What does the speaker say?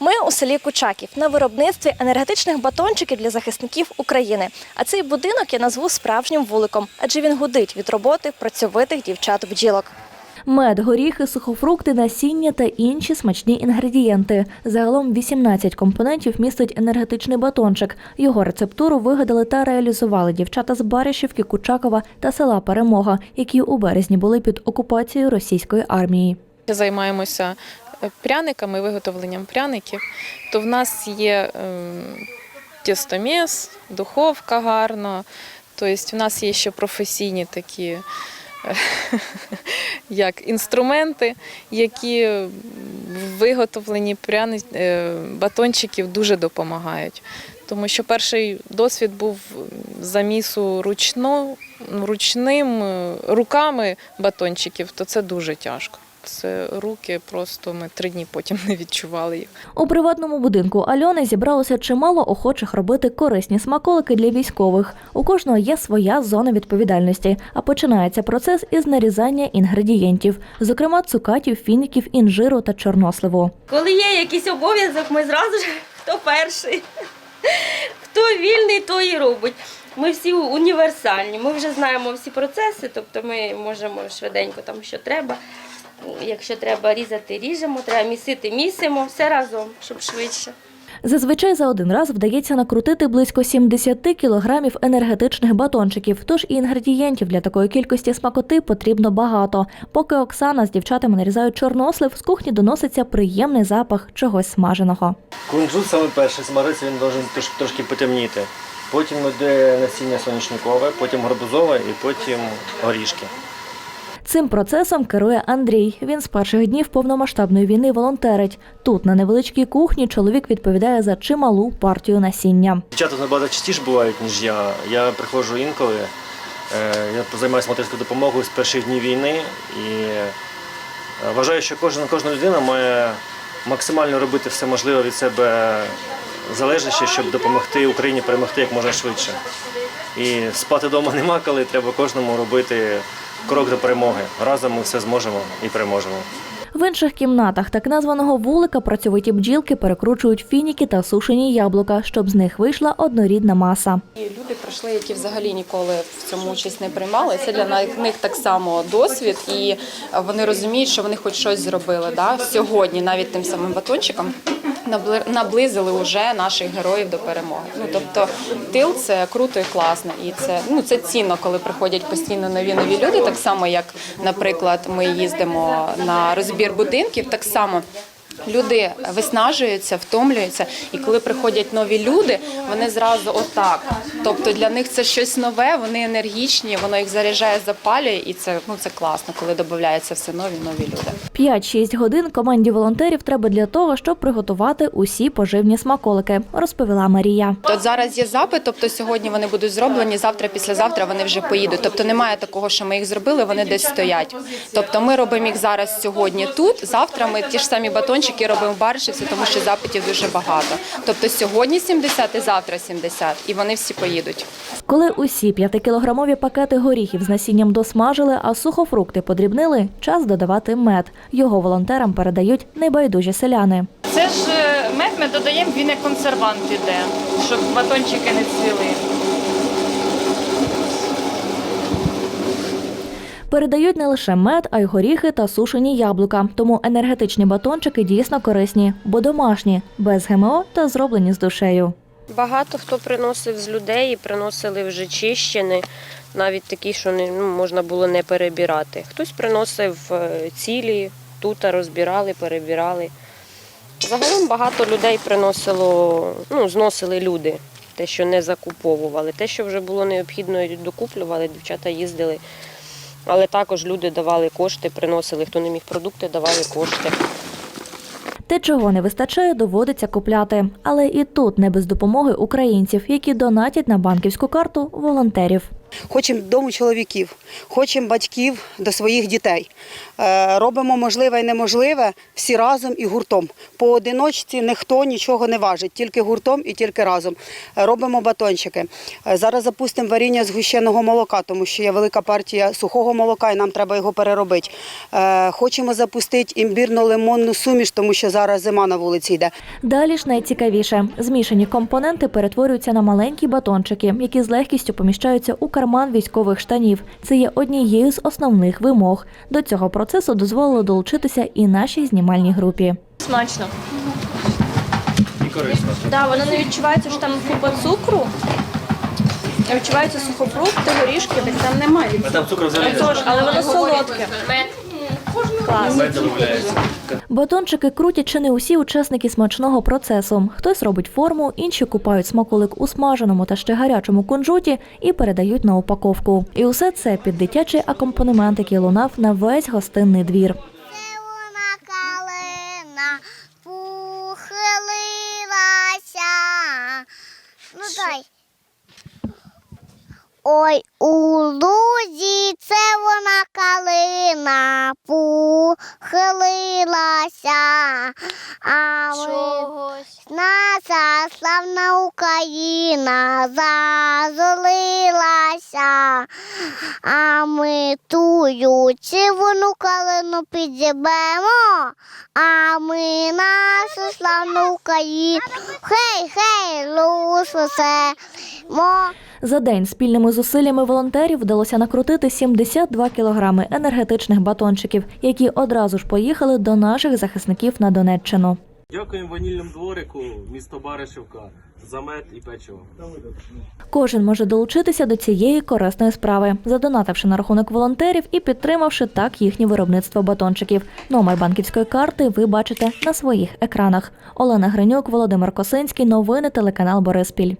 Ми у селі Кучаків на виробництві енергетичних батончиків для захисників України. А цей будинок я назву справжнім вуликом, адже він гудить від роботи працьовитих дівчат-бджілок. Мед, горіхи, сухофрукти, насіння та інші смачні інгредієнти. Загалом 18 компонентів містить енергетичний батончик. Його рецептуру вигадали та реалізували дівчата з Баришівки, Кучакова та села Перемога, які у березні були під окупацією російської армії. займаємося пряниками, виготовленням пряників, то в нас є ем, тістоміс, духовка гарно. Тобто в нас є ще професійні такі е, як інструменти, які в виготовленні пряни, е, батончиків дуже допомагають. Тому що перший досвід був замісу ручно, ручним е, руками батончиків, то це дуже тяжко. Це руки просто ми три дні потім не відчували їх. У приватному будинку Альони зібралося чимало охочих робити корисні смаколики для військових. У кожного є своя зона відповідальності, а починається процес із нарізання інгредієнтів, зокрема цукатів, фініків, інжиру та чорносливу. Коли є якийсь обов'язок, ми зразу ж хто перший, хто вільний, то і робить. Ми всі універсальні, ми вже знаємо всі процеси, тобто ми можемо швиденько там, що треба. Якщо треба різати, ріжемо, треба місити, місимо, все разом, щоб швидше. Зазвичай за один раз вдається накрутити близько 70 кілограмів енергетичних батончиків, тож і інгредієнтів для такої кількості смакоти потрібно багато. Поки Оксана з дівчатами нарізають чорнослив, з кухні доноситься приємний запах чогось смаженого. Кунжут саме перший смажиться, він має трошки, трошки потемніти. Потім йде насіння соняшникове, потім гарбузове і потім горішки. Цим процесом керує Андрій. Він з перших днів повномасштабної війни волонтерить. Тут, на невеличкій кухні, чоловік відповідає за чималу партію насіння. Дівчата набагато частіше бувають, ніж я. Я приходжу інколи. Е, Я займаюся материнською допомогою з перших днів війни і е, вважаю, що кожна, кожна людина має максимально робити все можливе від себе залежніше, щоб допомогти Україні перемогти як можна швидше. І спати вдома нема коли, треба кожному робити крок до перемоги. Разом ми все зможемо і переможемо. В інших кімнатах так названого вулика працьовиті бджілки перекручують фініки та сушені яблука, щоб з них вийшла однорідна маса. І люди прийшли, які взагалі ніколи в цьому участь не приймали. Це для них так само досвід, і вони розуміють, що вони хоч щось зробили. Да? Сьогодні, навіть тим самим батончиком, наблизили вже наших героїв до перемоги. Ну тобто, тил це круто і класно, і це ну це цінно, коли приходять постійно нові нові люди. Так само, як, наприклад, ми їздимо на розбір будинків, так само. Люди виснажуються, втомлюються, і коли приходять нові люди, вони зразу отак. Тобто для них це щось нове, вони енергічні, воно їх заряджає, запалює, і це ну це класно, коли додаються все нові нові люди. 5-6 годин команді волонтерів треба для того, щоб приготувати усі поживні смаколики, розповіла Марія. От зараз є запит, тобто сьогодні вони будуть зроблені, завтра, післязавтра вони вже поїдуть. Тобто немає такого, що ми їх зробили, вони десь стоять. Тобто ми робимо їх зараз сьогодні тут. Завтра ми ті ж самі батончики робимо в Баришівці, тому що запитів дуже багато. Тобто сьогодні 70 і завтра 70, і вони всі поїдуть. Коли усі 5-кілограмові пакети горіхів з насінням досмажили, а сухофрукти подрібнили, час додавати мед. Його волонтерам передають небайдужі селяни. Це ж е, мед ми додаємо, він як консервант іде, щоб батончики не цвіли. Передають не лише мед, а й горіхи та сушені яблука. Тому енергетичні батончики дійсно корисні, бо домашні, без ГМО та зроблені з душею. Багато хто приносив з людей приносили вже чищені, навіть такі, що не ну, можна було не перебирати. Хтось приносив е, цілі, тут розбирали, перебирали. Загалом багато людей приносило, ну, зносили люди, те, що не закуповували. Те, що вже було необхідно, докуплювали, дівчата їздили. Але також люди давали кошти, приносили, хто не міг продукти, давали кошти. Те, чого не вистачає, доводиться купляти. Але і тут не без допомоги українців, які донатять на банківську карту волонтерів. Хочемо дому чоловіків, хочемо батьків до своїх дітей. Е, Робимо можливе і неможливе всі разом і гуртом. Поодиночці ніхто нічого не важить, тільки гуртом і тільки разом. Е, Робимо батончики. Е, Зараз запустимо варіння згущеного молока, тому що є велика партія сухого молока і нам треба його переробити. Хочемо запустити імбірно-лимонну суміш, тому що зараз зима на вулиці йде. Далі ж найцікавіше. Змішані компоненти перетворюються на маленькі батончики, які з легкістю поміщаються у карман військових штанів. Це є однією з основних вимог. До цього процесу дозволило долучитися і нашій знімальній групі. Смачно. І корисно. Да, воно не відчувається, що там купа цукру. Відчуваються сухофрукти, горішки. Там немає. А там цукру взагалі але воно солодке. Клас. мед. Батончики крутять чи не усі учасники смачного процесу. Хтось робить форму, інші купають смаколик у смаженому та ще гарячому кунжуті і передають на упаковку. І усе це під дитячий акомпанемент, який лунав на весь гостинний двір. Ну дай. Ой, у лузі це вона калина похилилася. А ми наша славна Україна зазолилася. А ми тую червону калину підібемо, а ми нашу славну Україну. Хей, хей, лусимо. За день спільними зусиллями волонтерів вдалося накрутити 72 кілограми енергетичних батончиків, які одразу ж поїхали до наших захисників на Донеччину. Дякуємо ванільному дворику, місто Баришівка, за мед і печиво. Кожен може долучитися до цієї корисної справи, задонативши на рахунок волонтерів і підтримавши так їхнє виробництво батончиків. Номер банківської карти ви бачите на своїх екранах. Олена Гринюк, Володимир Косинський. Новини телеканал Бориспіль.